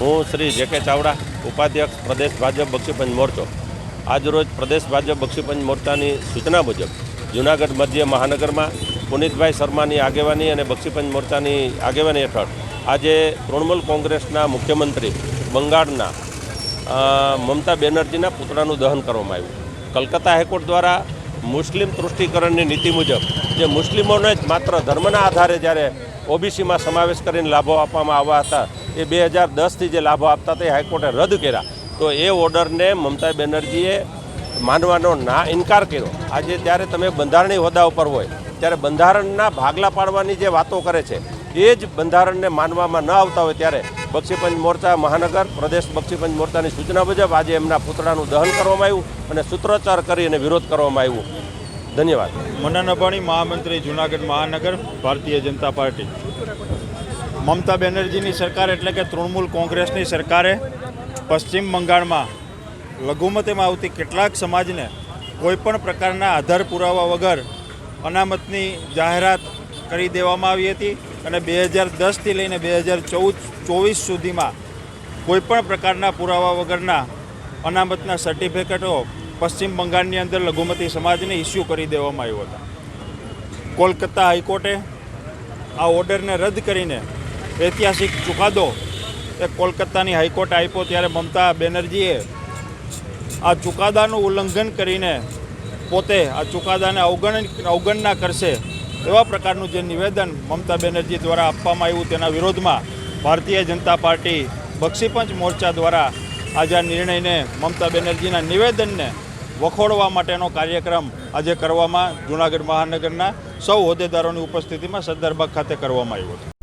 હું શ્રી જે કે ચાવડા, ઉપાધ્યક્ષ પ્રદેશ ભાજપ બક્ષીપંચ મોરચો. આજરોજ પ્રદેશ ભાજપ બક્ષીપંચ મોરચાની સૂચના મુજબ જૂનાગઢ મધ્ય મહાનગરમાં પુનિતભાઈ શર્માની આગેવાની અને બક્ષીપંચ મોરચાની આગેવાની હેઠળ આજે તૃણમૂલ કોંગ્રેસના મુખ્યમંત્રી બંગાળના મમતા બેનર્જીના પુતળાનું દહન કરવામાં આવ્યું. કલકત્તા હાઈકોર્ટ દ્વારા મુસ્લિમ તૃષ્ટિકરણની નીતિ મુજબ, જે મુસ્લિમોને જ માત્ર ધર્મના આધારે જ્યારે ઓબીસીમાં સમાવેશ કરીને લાભો આપવામાં આવ્યા હતા એ બે હજાર દસથી જે લાભો આપતા હતા એ હાઈકોર્ટે રદ કર્યા. તો એ ઓર્ડરને મમતા બેનર્જીએ માનવાનો ના ઇનકાર કર્યો. આજે ત્યારે તમે બંધારણીય હોદ્દા ઉપર હોય, ત્યારે બંધારણના ભાગલા પાડવાની જે વાતો કરે છે, એ જ બંધારણને માનવામાં ન આવતા હોય ત્યારે બક્ષીપંચ મોરચા મહાનગર, પ્રદેશ બક્ષીપંચ મોરચાની સૂચના મુજબ આજે એમના પુતળાનું દહન કરવામાં આવ્યું અને સૂત્રોચ્ચાર કરી અને વિરોધ કરવામાં આવ્યું. ધન્યવાદ. મનન અબાણી મહામંત્રી જુનાગઢ મહાનગર, ભારતીય જનતા પાર્ટી. મમતા બેનર્જીની સરકાર એટલે કે તૃણમૂલ કોંગ્રેસની સરકારે પશ્ચિમ બંગાળમાં લઘુમતીમાં આવતી કેટલાક સમાજને કોઈપણ પ્રકારના આધાર પુરાવા વગર અનામતની જાહેરાત કરી દેવામાં આવી હતી અને બે હજાર દસથી લઈને બે હજાર ચૌદ ચોવીસ સુધીમાં કોઈપણ પ્રકારના પુરાવા વગરના અનામતના સર્ટિફિકેટો પશ્ચિમ બંગાળની અંદર લઘુમતી સમાજને ઇસ્યુ કરી દેવામાં આવ્યો હતા. કોલકાતા હાઈકોર્ટે આ ઓર્ડરને રદ કરીને ઐતિહાસિક ચુકાદો એ કોલકાતાની હાઈકોર્ટ આપ્યો ત્યારે મમતા બેનર્જીએ આ ચુકાદાનું ઉલ્લંઘન કરીને પોતે આ ચુકાદાને અવગણ અવગણના કરશે એવા પ્રકારનું જે નિવેદન મમતા બેનર્જી દ્વારા આપવામાં આવ્યું તેના વિરોધમાં ભારતીય જનતા પાર્ટી બક્ષીપંચ મોરચા દ્વારા આજે આ નિર્ણયને મમતા બેનર્જીના નિવેદનને વખોડવા માટેનો કાર્યક્રમ આજે કરવામાં જૂનાગઢ મહાનગરના સૌ હોદ્દેદારોની ઉપસ્થિતિમાં સરદારબાગ ખાતે કરવામાં આવ્યો છે